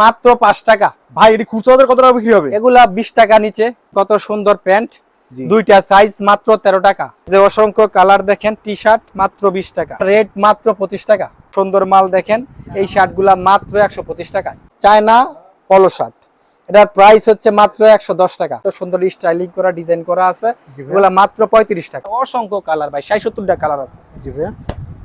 মাত্র পাঁচ টাকা। ভাই এটি খুচরা কত টাকা বিক্রি হবে? এগুলা বিশ টাকা নিচে কত সুন্দর প্যান্ট। দুইটা সাইজ মাত্র তেরো টাকা। যে অসংখ্য কালার দেখেন টি শার্ট মাত্র বিশ টাকা। রেট মাত্র পঁচিশ টাকা। সুন্দর মাল দেখেন এই শার্টগুলা মাত্র একশো পঁচিশ টাকায়। চায়না পলো শার্ট এটার প্রাইস হচ্ছে মাত্র একশো দশ টাকা। তো সুন্দর স্টাইলিং করা ডিজাইন করা আছে। এগুলা মাত্র পঁয়ত্রিশ টাকা। অসংখ্য কালার ভাই ষাট সত্তরটা কালার আছে। জি ভাইয়া।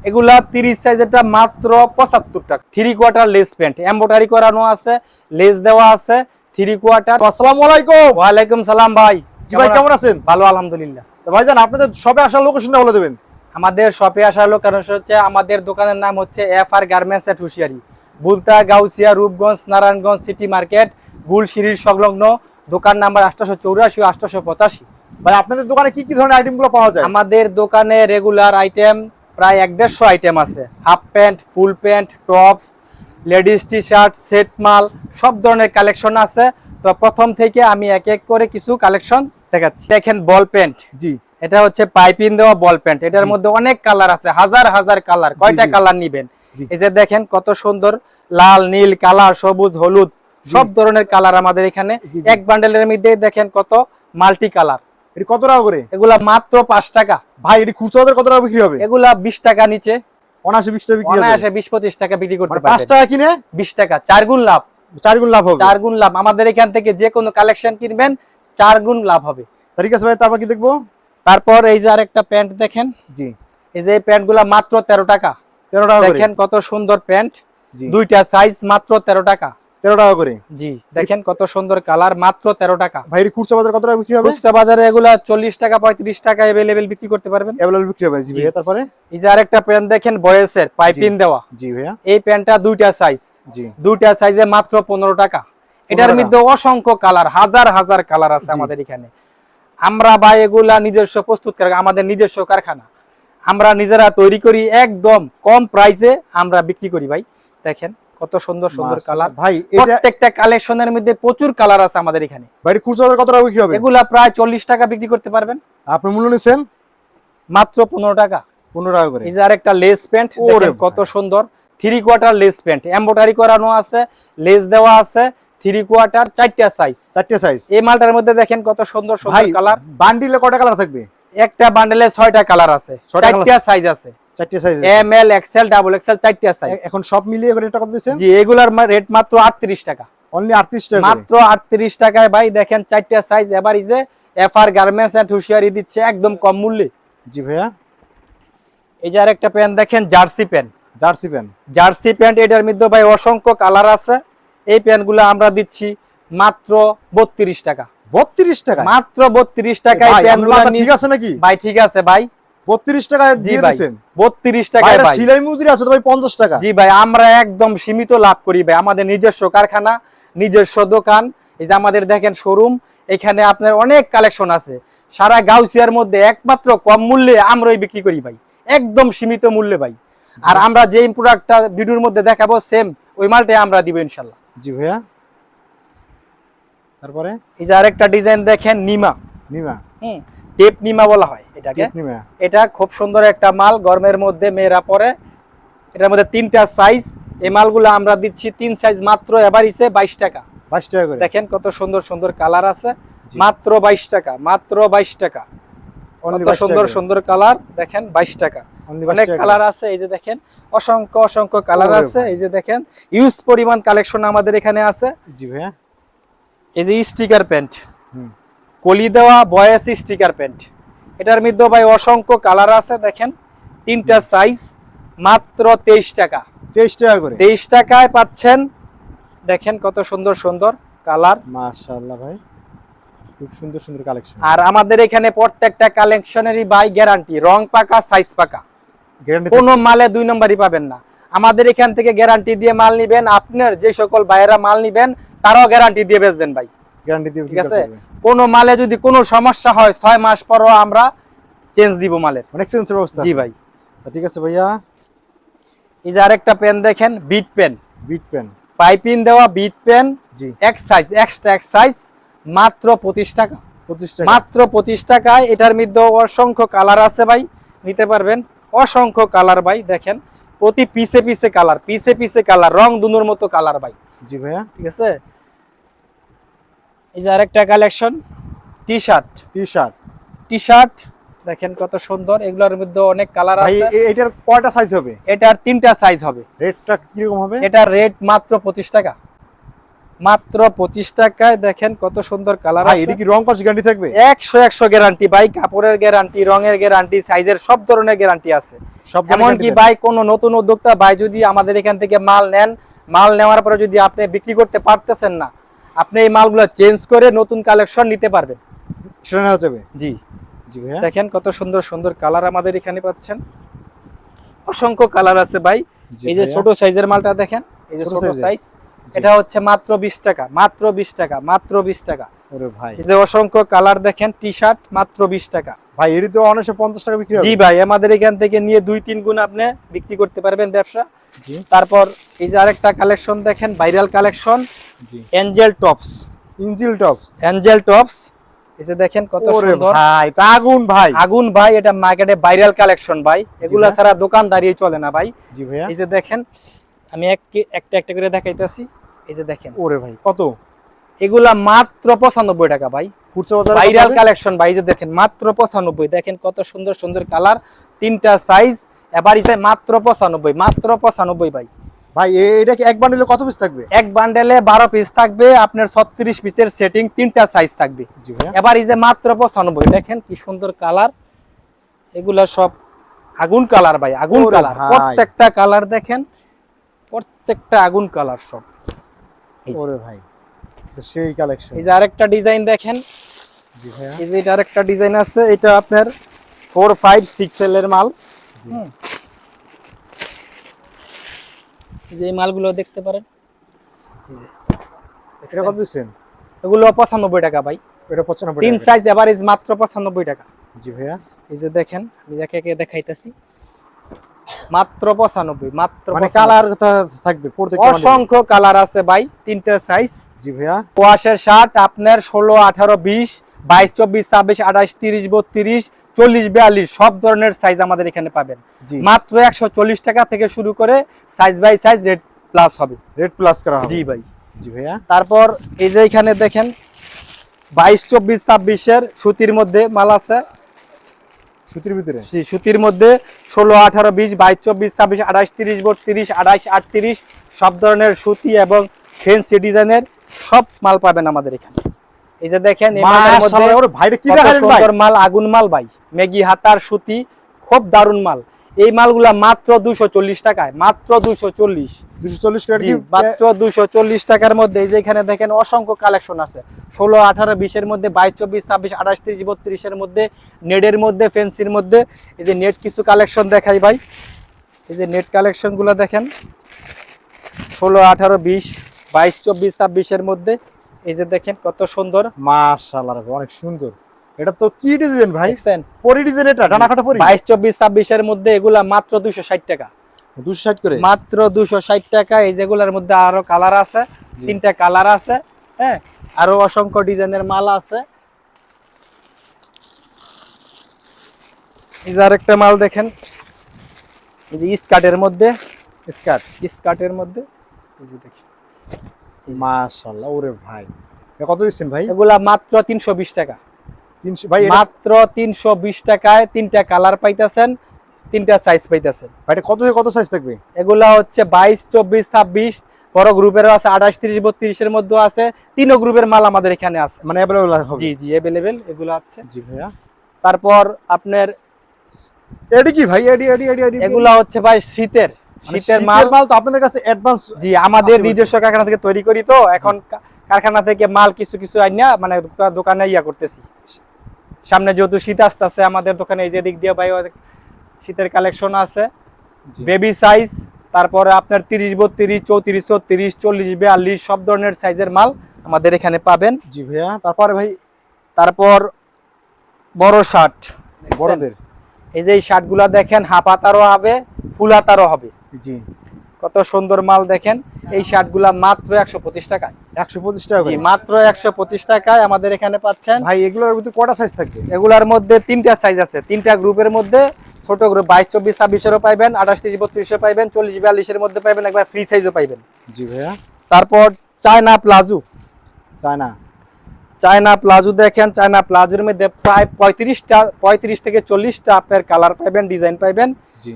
এগুলা তিরিশ সাইজেরটা মাত্র পঁচাত্তর টাকা। Three quarter lace pant embroidery করানো আছে লেস দেওয়া আছে থ্রি কোয়ার্টার আসসালামু আলাইকুম। ওয়ালাইকুম সালাম ভাই। জি ভাই কেমন আছেন? ভালো আলহামদুলিল্লাহ। তো ভাইজান আপনাদের সবে আসার লোকেশনটা বলে দেবেন। আমাদের শপে আসার লোক কারণ হচ্ছে আমাদের দোকানের নাম হচ্ছে F R garments at Hushiyari Bulta Gausia Rupganj Narayanganj city market গুলশিরির সংলগ্ন দোকান নাম্বার আটশো চৌরাশি আটশো পঁচাশি। ভাই আপনাদের দোকানে কি কি ধরনের আইটেমগুলো পাওয়া যায়? আমাদের দোকানে রেগুলার আইটেম প্রায় এক দেড়শো আইটেম আছে। Half pant full pant tops ladies T shirt set মাল সব ধরনের কালেকশন আছে। তো প্রথম থেকে আমি এক এক করে কিছু কালেকশন দেখাচ্ছি। দেখেন বল প্যান্ট জি। এটা হচ্ছে পাইপিন দেওয়া বল প্যান্ট এটার মধ্যে অনেক কালার আছে হাজার হাজার কালার কয়টা কালার নিবেন? এই যে দেখেন কত সুন্দর লাল নীল কালার সবুজ হলুদ সব ধরনের কালার আমাদের এখানে। এক বান্ডেলের মধ্যে দেখেন কত মাল্টি কালার এটি কত টাকা করে? এগুলা মাত্র পাঁচ টাকা। ভাই এটি খুচরা কত টাকা বিক্রি হবে? এগুলা বিশ টাকা নিচে। অনাশি বিশ টাকা বিক্রি অনায়াসে বিশ পঁচিশ টাকা বিক্রি করতে মানে পাঁচ টাকা কিনে? বিশ টাকা। চার গুণ লাভ। চার গুণ লাভ হবে। চার গুণ লাভ। আমাদের এখান থেকে যে কোনো কালেকশন কিনবেন চার গুণ লাভ হবে। ঠিক আছে ভাই তারপর কি দেখব? তারপর এই যে আরেকটা প্যান্ট দেখেন। জি। এই যে প্যান্টগুলা মাত্র তেরো টাকা। তেরো টাকা দেখেন কত সুন্দর প্যান্ট। দুইটা সাইজ মাত্র তেরো টাকা। তেরো টাকা করে। জি দেখেন কত সুন্দর কালার মাত্র তেরো টাকা। ভাই খুচরা বাজার কত টাকা বিক্রি হবে? খুচরা বাজারে এগুলা চল্লিশ টাকা পঁয়ত্রিশ টাকা বিক্রি করতে পারবেন। বিক্রি হবে জি। ভাইয়া তারপরে? এই যে আরেকটা প্যান্ট দেখেন বয়েসের পাইপিং দেওয়া। জি ভাইয়া। এই প্যান্টটা দুইটা সাইজ জি। দুইটা সাইজে মাত্র পনেরো টাকা। এটার মধ্যে অসংখ্য কালার হাজার হাজার কালার আছে আমাদের এখানে। আমরা বা এগুলা নিজস্ব প্রস্তুত আমাদের নিজস্ব কারখানা। আমরা নিজেরা তৈরি করি একদম কম প্রাইসে আমরা বিক্রি করি ভাই। দেখেন। কত সুন্দর সুন্দর কালার। ভাই প্রত্যেকটা কালেকশনের মধ্যে প্রচুর কালার আছে আমাদের এখানে। ভাই খুচরা কত টাকা বিক্রি হবে? এগুলা প্রায় চল্লিশ টাকা বিক্রি করতে পারবেন। আপনি মূল্য নিচ্ছেন? মাত্র পনেরো টাকা। পনেরো টাকা করে। এই যে আরেকটা লেস প্যান্ট ওরে কত সুন্দর। Three quarter lace pant. Embroidery করানো আছে লেস দেওয়া আছে থ্রি কোয়ার্টার চারটা সাইজ চারটে সাইজ এই মালটার মধ্যে দেখেন কত সুন্দর সুন্দর কালার। বান্ডিলে কটা কালার থাকবে? একটা বান্ডেলে ছয়টা কালার আছে। চারটা সাইজ আছে। চারটে size M L XL double XL চারটা সাইজ এখন সব মিলিয়ে করে টাকা দিচ্ছেন? জি এগুলার রেট মাত্র আটত্রিশ টাকা। অনলি আটত্রিশ টাকা মাত্র আটত্রিশ টাকায় ভাই দেখেন চারটা সাইজ এবার ইজে এফ গার্মেন্টস এন্ড হুশিয়ারি দিচ্ছে একদম কম মূল্যে। জি ভাইয়া। এই যে আরেকটা প্যান্ট দেখেন jersey pant jersey pant jersey pant এটার মধ্যে ভাই অসংখ্য কালার আছে। এই প্যান্টগুলো আমরা দিচ্ছি মাত্র বত্রিশ টাকা। বত্রিশ টাকা মাত্র বত্রিশ টাকায় প্যান্টগুলো ঠিক আছে নাকি? ভাই ঠিক আছে ভাই। বত্রিশ টাকায় জি দিয়ে ভাই দিচ্ছেন বত্রিশ ভাই সিলাই মজুরি আছে তো ভাই পঞ্চাশ টাকা? জি ভাই আমরা একদম সীমিত লাভ করি ভাই। আমাদের নিজস্ব কারখানা নিজস্ব দোকান এই যে আমাদের দেখেন শোরুম এখানে আপনার অনেক কালেকশন আছে। সারা গাউসিয়ার মধ্যে একমাত্র কম মূল্যে আমরাই বিক্রি করি ভাই। একদম সীমিত মূল্যে ভাই। আর আমরা যেই প্রোডাক্টটা ভিডিওর মধ্যে দেখাবো সেম ওই মালটাই আমরা দিব ইনশাল্লাহ। জি ভাইয়া। তারপরে? এই যে আরেকটা ডিজাইন দেখেন নিমা। নিমা। হুম। টেপ নিমা বলা হয় এটাকে। এটা খুব সুন্দর একটা মাল গরমের মধ্যে মেয়েরা পরে। এটার মধ্যে তিনটা সাইজ এই মালগুলো আমরা দিচ্ছি তিন সাইজ মাত্র এবার ইসে বাইশ টাকা। বাইশ টাকা করে। দেখেন কত সুন্দর সুন্দর কালার আছে। মাত্র বাইশ টাকা মাত্র বাইশ টাকা। কত সুন্দর সুন্দর কালার দেখেন বাইশ টাকা। অনেক কালার আছে এই যে দেখেন। অসংখ্য অসংখ্য কালার আছে। এই যে দেখেন ইউজ পরিমাণ কালেকশন আমাদের এখানে আছে। জি ভাইয়া। এই যে স্টিকার প্যান্ট কলি দেওয়া বয়েস স্টিকার প্যান্ট। এটার মধ্যে ভাই অসংখ্য কালার আছে দেখেন। তিনটা সাইজ মাত্র তেইশ টাকা। তেইশ টাকা করে? তেইশ টাকায় পাচ্ছেন দেখেন কত সুন্দর সুন্দর কালার। মাশাআল্লাহ ভাই খুব সুন্দর সুন্দর কালেকশন আর আমাদের এখানে প্রত্যেকটা কালেকশনেরই বাই গ্যারান্টি রং পাকা সাইজ পাকা। গ্যারান্টি কোনো মালে দুই নম্বরই পাবেন না। আমাদের এখান থেকে গ্যারান্টি দিয়ে মাল নিবেন আপনার যে সকল বাইরা মাল নিবেন তারাও গ্যারান্টি দিয়ে বেচবেন ভাই। গ্যারান্টি দিয়ে ঠিক আছে? কোনো মালে যদি কোনো সমস্যা হয় ছয় মাস পরও আমরা চেঞ্জ দিব মালের। অনেক সেন্সর ব্যবস্থা জি। ভাই। ঠিক আছে ভাইয়া। এই যে আরেকটা পেন দেখেন বিট পেন বিট পেন দেওয়া বিট পেন জি। এক সাইজ এক্সট্রা এক সাইজ মাত্র পঁচিশ টাকা। পঁচিশ টাকা। মাত্র পঁচিশ টাকায় এটার মধ্যে অসংখ্য কালার আছে ভাই নিতে পারবেন। অসংখ্য কালার ভাই দেখেন প্রতি পিসে পিসে কালার পিসে পিসে কালার রং দুনোর মতো কালার ভাই। জি ভাইয়া। ঠিক আছে? এই যে আরেকটা collection T shirt T shirt T shirt দেখেন কত সুন্দর এগুলোর মধ্যে অনেক কালার আছে। এটার কয়টা সাইজ হবে? এটার তিনটা সাইজ হবে। রেটটা কীরকম হবে? এটার রেট মাত্র পঁচিশ টাকা। মাত্র পঁচিশ টাকায় দেখেন কত সুন্দর কালার এটা কি রং কস গ্যারান্টি থাকবে? একশো একশো গ্যারান্টি ভাই কাপড়ের গ্যারান্টি রঙের গ্যারান্টি সাইজের সব ধরনের গ্যারান্টি আছে। এমনকি ভাই কোনো নতুন উদ্যোক্তা ভাই যদি আমাদের এখান থেকে মাল নেন মাল নেওয়ার পরে যদি আপনি বিক্রি করতে পারতেছেন না আপনি এই মালগুলো চেঞ্জ করে নতুন কালেকশন নিতে পারবেন। সেটা নেওয়া যাবে? জি। জি ভাইয়া। দেখেন কত সুন্দর সুন্দর কালার আমাদের এখানে পাচ্ছেন। অসংখ্য কালার আছে ভাই। এই যে ছোট সাইজের মালটা দেখেন এই যে ছোট সাইজ এটা হচ্ছে মাত্র বিশ টাকা মাত্র বিশ টাকা মাত্র বিশ টাকা। ভাই। এই যে অসংখ্য কালার দেখেন টি শার্ট মাত্র বিশ টাকা। ভাই এটি তো অনেকশো পঞ্চাশ টাকা বিক্রি জি ভাই আমাদের এখান থেকে নিয়ে দুই তিন গুণ আপনি বিক্রি করতে পারবেন ব্যবসা। তারপর এই যে আরেকটা কালেকশন দেখেন viral collection angel tops angel tops angel tops এই যে দেখেন কত সুন্দর। ভাই তা আগুন ভাই। আগুন ভাই এটা মার্কেটে ভাইরাল কালেকশন ভাই। এগুলা। ছাড়া দোকান দাঁড়িয়ে চলে না ভাই। জি ভাইয়া। এই যে দেখেন আমি এক একটা একটা করে দেখাইতেছি। এই যে দেখেন। ওরে ভাই কত? এগুলা মাত্র পঁচানব্বই টাকা ভাই। ভাইরাল কালেকশন ভাই এই যে দেখেন মাত্র পঁচানব্বই। দেখেন কত সুন্দর সুন্দর কালার তিনটা সাইজ এবার মাত্র পঁচানব্বই মাত্র পঁচানব্বই ভাই। ভাই এটা কি এক বান্ডিলে কত পিস থাকবে? এক বান্ডেলে বারো পিস থাকবে আপনার ছত্রিশ পিসের সেটিং তিনটা সাইজ থাকবে। জি এবার এই যে মাত্র পঁচানব্বই দেখেন কি সুন্দর কালার এগুলা সব আগুন কালার ভাই আগুন কালার প্রত্যেকটা কালার দেখেন প্রত্যেকটা আগুন কালার সব। ওরে ভাই সেই কালেকশন এই যে আরেকটা ডিজাইন দেখেন। জি এই যে এটা আরেকটা ডিজাইন আছে এটা আপনার ফোর ফাইভ সিক্স এল এর মাল। হুম। এই যে মালগুলো দেখতে পারেন। এটা কত দিচ্ছেন? এগুলো পঁচানব্বই টাকা ভাই। এটা পঁচানব্বই তিন। সাইজ এভারেজ মাত্র পঁচানব্বই টাকা। জি ভাইয়া। এই যে দেখেন আমি একে একে দেখাইতেছি। মাত্র পঁচানব্বই মাত্র মানে 95 কালার থাকবে। অসংখ্য কালার আছে ভাই তিনটা সাইজ জি ভাইয়া। ওয়াশের শার্ট আপনার ষোলো আঠারো বিশ বাইশ চব্বিশ ছাব্বিশ আঠাশ তিরিশ বত্রিশ চল্লিশ বিয়াল্লিশ সব ধরনের সাইজ আমাদের এখানে পাবেন। মাত্র একশো চল্লিশ টাকা থেকে শুরু করে size by size red plus হবে। রেড প্লাস করা জি ভাই। জি ভাইয়া। তারপর এই যে এখানে দেখেন বাইশ চব্বিশ ছাব্বিশের সুতির মধ্যে মাল আছে। সুতির ভিতরে? জি, সুতির মধ্যে ষোলো আঠারো বিশ বাইশ চব্বিশ ছাব্বিশ আঠাশ তিরিশ বত্রিশ আঠাশ আটত্রিশ সব ধরনের সুতি এবং ফেন্সি ডিজাইনের সব মাল পাবেন আমাদের এখানে। এই যে দেখেন মাল আগুন মাল ভাই। মেগি হাতার সুতি খুব দারুণ মাল। এই মালগুলা মাত্র দুশো চল্লিশ টাকায় মাত্র দুশো চল্লিশ। 240 টাকা জি, কি মাত্র দুশো চল্লিশ টাকার মধ্যে এই যে এখানে দেখেন অসংখ্য কালেকশন আছে। ষোলো আঠারো বিশের মধ্যে বাইশ চব্বিশ ছাব্বিশ আঠাশ তিরিশ বত্রিশের মধ্যে নেটের মধ্যে ফেন্সির মধ্যে এই যে নেট কিছু কালেকশন দেখাই ভাই। এই যে নেট কালেকশনগুলো দেখেন। ষোলো আঠারো বিশ বাইশ চব্বিশ ছাব্বিশের মধ্যে এই যে দেখেন কত সুন্দর। মাশাআল্লাহ অনেক সুন্দর। এটা তো কি ডিজাইন ভাই? পরি ডিজাইন এটা ডানা কাটা পরি? বাইশ চব্বিশ ছাব্বিশের মধ্যে এগুলা মাত্র দুশো ষাট টাকা। 260 করে? মাত্র দুশো ষাট টাকা এই যেগুলোর মধ্যে আরও কালার আছে তিনটা কালার আছে হ্যাঁ? আরও অসংখ্য ডিজাইনের মাল আছে। এই যে আরেকটা মাল দেখেন এই যে স্কার্টের মধ্যে স্কার্ট? স্কার্টের মধ্যে এই যে দেখেন। মাশাআল্লাহ ওরে ভাই এটা কত দিচ্ছেন ভাই এগুলা মাত্র তিনশো বিশ টাকা 300 ভাই এটা মাত্র তিনশো বিশ টাকায় তিনটা কালার পাইতেছেন তিনটা সাইজ পাইতেছেন ভাই এটা কত থেকে কত সাইজ থাকবে এগুলা হচ্ছে বাইশ চব্বিশ ছাব্বিশ বড় গ্রুপেরও আছে আঠাশ তিরিশ বত্রিশের মধ্যে আছে তিনও গ্রুপের মাল আমাদের এখানে আছে মানে अवेलेबल হবে জি জি অ্যাভেলেবেল এগুলো আছে জি ভাইয়া তারপর আপনার এডি কি ভাই এডি এডি এডি এডি এগুলা হচ্ছে ভাই শীতের মানে শীতের মাল মাল তো আপনাদের কাছে অ্যাডভান্স জি আমাদের নিজস্ব কারখানা থেকে তৈরি করি তো এখন কারখানা থেকে মাল কিছু কিছু আইনা মানে দোকানে ইয়া করতেছি। সামনে যেহেতু শীত আসতেছে আমাদের দোকানে এই যে দিক দিয়ে ভাই শীতের কালেকশন আছে। বেবি সাইজ তারপরে আপনার তিরিশ বত্রিশ চৌত্রিশ চৌত্রিশ চল্লিশ বিয়াল্লিশ সব ধরনের সাইজের মাল আমাদের এখানে পাবেন। জি ভাইয়া তারপরে ভাই? তারপর বড় শার্ট। বড়দের? এই যে এই শার্টগুলা দেখেন হাফ হাতারও হবে ফুল হাতারও হবে। জি। কত সুন্দর মাল দেখেন। এই শার্টগুলা মাত্র একশো পঁচিশ টাকায়। 125 টাকা জি মাত্র একশো পঁচিশ টাকায় আমাদের এখানে পাচ্ছেন। ভাই এগুলোর ভিতরে কয়টা সাইজ থাকবে? এগুলার মধ্যে তিনটা সাইজ আছে। তিনটা গ্রুপের মধ্যে ছোট গ্রুপ বাইশ চব্বিশ ছাব্বিশেরও পাইবেন আঠাশ তিরিশ বত্রিশও পাইবেন চল্লিশ বিয়াল্লিশের মধ্যে পাইবেন একবার ফ্রি সাইজও পাইবেন। জি ভাইয়া। তারপর China palazzo. China. China palazzo দেখেন চায়না প্লাজোর মধ্যে প্রায় পঁয়ত্রিশটা পঁয়ত্রিশ থেকে চল্লিশটা আপনার কালার পাইবেন ডিজাইন পাইবেন।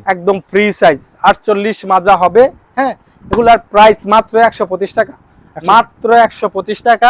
একদম ফ্রি সাইজ আটচল্লিশ মাজা হবে হ্যাঁ? এগুলার প্রাইস মাত্র একশো পঁচিশ টাকা। মাত্র একশো পঁচিশ টাকা।